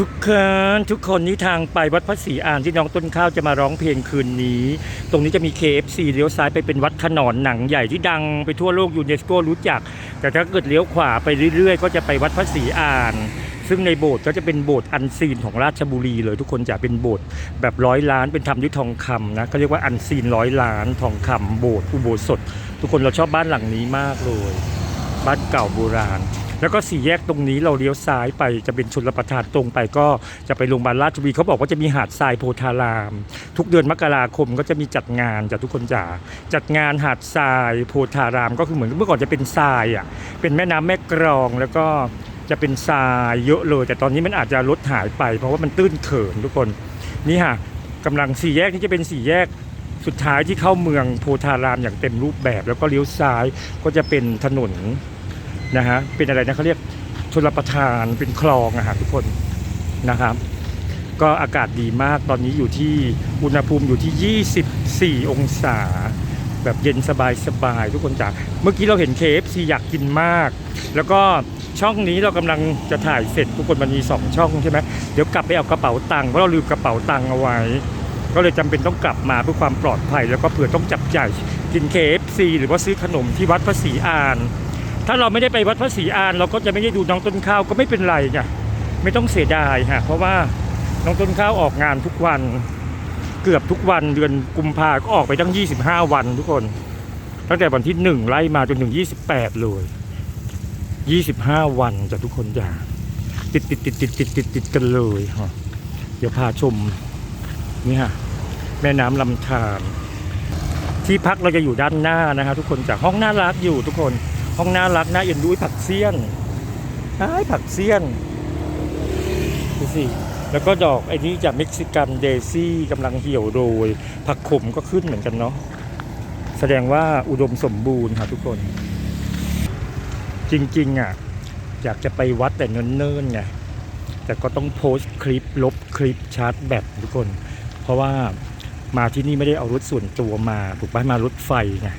ทุกคนทุกคนนี้ทางไปวัดพระศรีอานที่น้องต้นข้าวจะมาร้องเพลงคืนนี้ ตรงนี้จะมี KFC เลี้ยวซ้ายไปเป็นวัดขนอนหนังใหญ่ที่ดังไปทั่วโลกยูเนสโกรู้จัก แต่ถ้าเกิดเลี้ยวขวาไปเรื่อยๆ ก็จะไปวัดพระศรีอาน ซึ่งในโบสถ์ก็จะเป็นโบสถ์อันซีนของราชบุรีเลยทุกคนจะเป็นโบสถ์แบบร้อยล้านเป็นทำด้วยทองคำนะเขาเรียกว่าอันซีนร้อยล้านทองคำโบสถ์อุโบสถ ทุกคนเราชอบบ้านหลังนี้มากเลย บ้านเก่าโบราณ แล้วก็สี่แยกตรงนี้เราเลี้ยวซ้ายไปจะเป็นชนรับประทานตรงไปก็จะไปโรงพยาบาลราชบุรีเขาบอกว่าจะมีหาดทรายโพธาราม ทุกเดือนมกราคมก็จะมีจัดงานจากทุกคนจ๋าจัดงานหาดทรายโพธาราม ก็คือเหมือนเมื่อก่อนจะเป็นทรายอะเป็นแม่น้ำแม่กรองแล้วก็จะเป็นทรายเยอะเลย แต่ตอนนี้มันอาจจะลดหายไป เพราะว่ามันตื้นเขินทุกคนนี่ฮะกำลังสี่แยกนี่จะเป็นสี่แยกสุดท้ายที่เข้าเมืองโพธารามอย่างเต็มรูปแบบ แล้วก็เลี้ยวซ้ายก็จะเป็นถนน นะฮะเป็นอะไรนะเขาเรียกชลประทานเป็นคลองอะฮะทุกคนนะครับก็อากาศดีมากตอนนี้อยู่ที่อุณหภูมิอยู่ที่ 24 องศา แบบเย็นสบายสบายทุกคนจ๋าเมื่อกี้เราเห็น KFC อยากกินมาก แล้วก็ช่องนี้เรากำลังจะถ่ายเสร็จทุกคนมันมีสองช่องใช่ไหมเดี๋ยวกลับไปเอากระเป๋าตังค์เพราะเราลืมกระเป๋าตังค์เอาไว้ ก็เลยจำเป็นต้องกลับมาเพื่อความปลอดภัย แล้วก็เผื่อต้องจับจ่ายกิน KFC หรือว่าซื้อขนมที่วัดพระศรีอาน ถ้าเราไม่ได้ไปวัดพระศรีอานเราก็จะไม่ได้ดูน้องต้นข้าวก็ไม่เป็นไรไงไม่ต้องเสียดายฮะเพราะว่าน้องต้นข้าวออกงานทุกวัน เกือบทุกวันเดือนกุมภาก็ออกไปตั้ง 25 วันทุกคน ตั้งแต่วันที่ 1 ไล่มาจนถึง 28 เลย 25 วันจะทุกคนอย่าติดติดติดติดติดติดติดกันเลยฮะเดี๋ยวพาชมนี่ฮะแม่น้ำลำธารที่พักเราจะอยู่ด้านหน้านะฮะทุกคนจากห้องน่ารักอยู่ทุกคน ห้องน่ารักน่าเอ็นดูผักเสี้ยนไอ้ายผักเสี้ยนดูสิแล้วก็ดอกไอ้นี้จากเม็กซิกันเดซี่กำลังเหี่ยวโรยผักขมก็ขึ้นเหมือนกันเนาะแสดงว่าอุดมสมบูรณ์ค่ะทุกคน จริงๆอะอยากจะไปวัดแต่เนิ่นๆไงแต่ก็ต้องโพสต์คลิปลบคลิปชาร์จแบตทุกคน เพราะว่ามาที่นี่ไม่ได้เอารถส่วนตัวมา ถูกไหมมารถไฟไง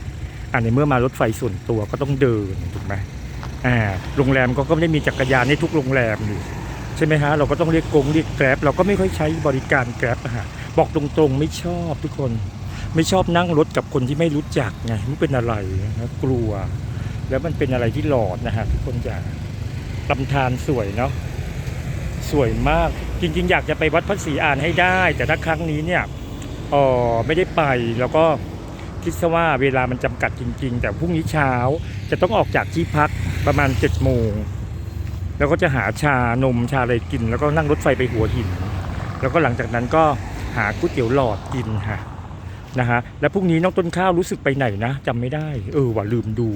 อันในเมื่อมารถไฟส่วนตัวก็ต้องเดินถูกไหมอ่าโรงแรมก็ก็ไม่ได้มีจักรยานในทุกโรงแรมอยู่ใช่ไหมฮะเราก็ต้องเรียกกงเรียกแกร็บเราก็ไม่ค่อยใช้บริการแกร็บอะฮะบอกตรงๆไม่ชอบทุกคนไม่ชอบนั่งรถกับคนที่ไม่รู้จักไงมันเป็นอะไรนะกลัว แล้วมันเป็นอะไรที่หลอนนะฮะทุกคนจะลำธารสวยเนาะสวยมากจริง ๆ อยากจะไปวัดพระศรีอานให้ได้ แต่ถ้าครั้งนี้เนี่ยเออไม่ได้ไปแล้วก็ คิดซะว่าเวลามันจำกัดจริง ๆ แต่พรุ่งนี้เช้าจะต้องออกจากที่พักประมาณ7จ็ดโมงแล้วก็จะหาชานมชาอะไรกิน แล้วก็นั่งรถไฟไปหัวหิน แล้วก็หลังจากนั้นก็หาก๋วยเตี๋ยวหลอดกินค่ะ นะฮะแล้วพรุ่งนี้น้องต้นข้าวรู้สึกไปไหนนะจำไม่ได้เออว่าลืมดู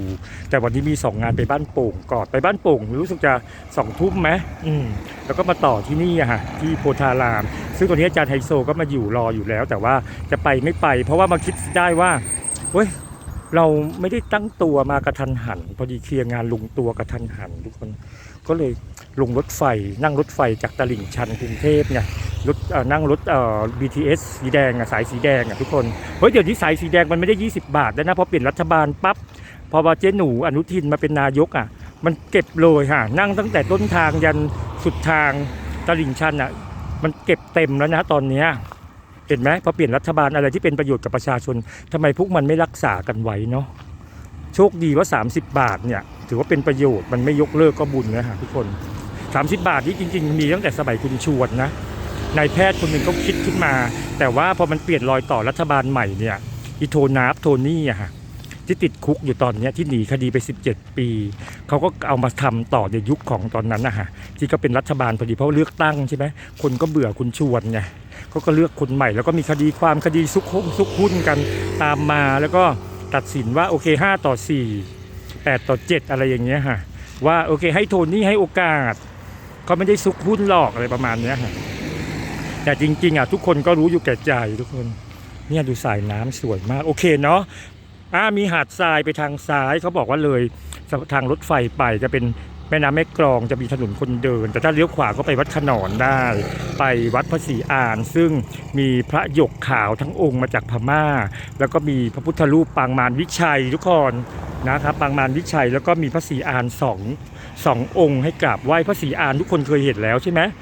แต่วันนี้มีสองงานไปบ้านโป่งก่อนไปบ้านโป่งรู้สึกจะสองทุ่มไหมอืมแล้วก็มาต่อที่นี่อะฮะที่โพธาราม ซึ่งตอนนี้อาจารย์ไฮโซก็มาอยู่รออยู่แล้ว แต่ว่าจะไปไม่ไป เพราะว่ามาคิดได้ว่าเว้ย เราไม่ได้ตั้งตัวมากระทันหัน พอดีเคลียร์งานลงตัวกระทันหันทุกคน ก็เลยลงรถไฟนั่งรถไฟจากตลิ่งชันกรุงเทพไงรถเอ่อนั่งรถเอ่อ BTS สีแดงอะสายสีแดงอะทุกคนเฮ้ยเดี๋ยวนี้สายสีแดงมันไม่ได้ 20 บาทแล้วนะพอเปลี่ยนรัฐบาลปั๊บพอว่าเจ๊หนูอนุทินมาเป็นนายกอะ มันเก็บเลยฮะนั่งตั้งแต่ต้นทางยันสุดทางตลิ่งชันอะมันเก็บเต็มแล้วนะตอนเนี้ย เห็นไหมพอเปลี่ยนรัฐบาลอะไรที่เป็นประโยชน์กับประชาชนทำไมพวกมันไม่รักษากันไว้เนาะโชคดีว่า 30 บาทเนี่ยถือว่าเป็นประโยชน์มันไม่ยกเลิกก็บุญนะฮะทุกคน 30 บาทนี่จริง ๆ มีตั้งแต่สมัยคุณชวนนะนายแพทย์คนหนึ่งเขาคิดขึ้นมา แต่ว่าพอมันเปลี่ยนรอยต่อรัฐบาลใหม่เนี่ยอีโทนาฟโทนี่อะฮะที่ติดคุกอยู่ตอนนี้ที่หนีคดีไป 17 ปี เขาก็เอามาทำต่อในยุคของตอนนั้นนะฮะที่ก็เป็นรัฐบาลพอดีเพราะเลือกตั้งใช่ไหมคนก็เบื่อคุณชวนไง เขาก็เลือกคนใหม่ แล้วก็มีคดีความคดีซุกหุ้นซุกหุ้นกันตามมา แล้วก็ตัดสินว่าโอเค 5 ต่อ 4 8 ต่อ 7 อะไรอย่างเงี้ยฮะว่าโอเค ให้โทนี่ให้โอกาสเขาไม่ได้ซุกหุ้นหลอกอะไรประมาณเนี้ยฮะแต่จริงๆอะทุกคนก็รู้อยู่แก่ใจทุกคนเนี่ยดูสายน้ำสวยมากโอเคเนาะอ่ามีหาดทรายไปทางซ้ายเขาบอกว่าเลยทางรถไฟไปจะเป็น แม่น้ำแม่กลองจะมีถนนคนเดิน แต่ถ้าเลี้ยวขวาก็ไปวัดขนอนได้ ไปวัดพระศรีอาน ซึ่งมีพระหยกขาวทั้งองค์มาจากพม่า แล้วก็มีพระพุทธรูปปางมารวิชัยทุกคนนะครับปางมารวิชัยแล้วก็มีพระศรีอานสองสององค์ให้กราบไหว้พระศรีอานทุกคนเคยเห็นแล้วใช่ไหม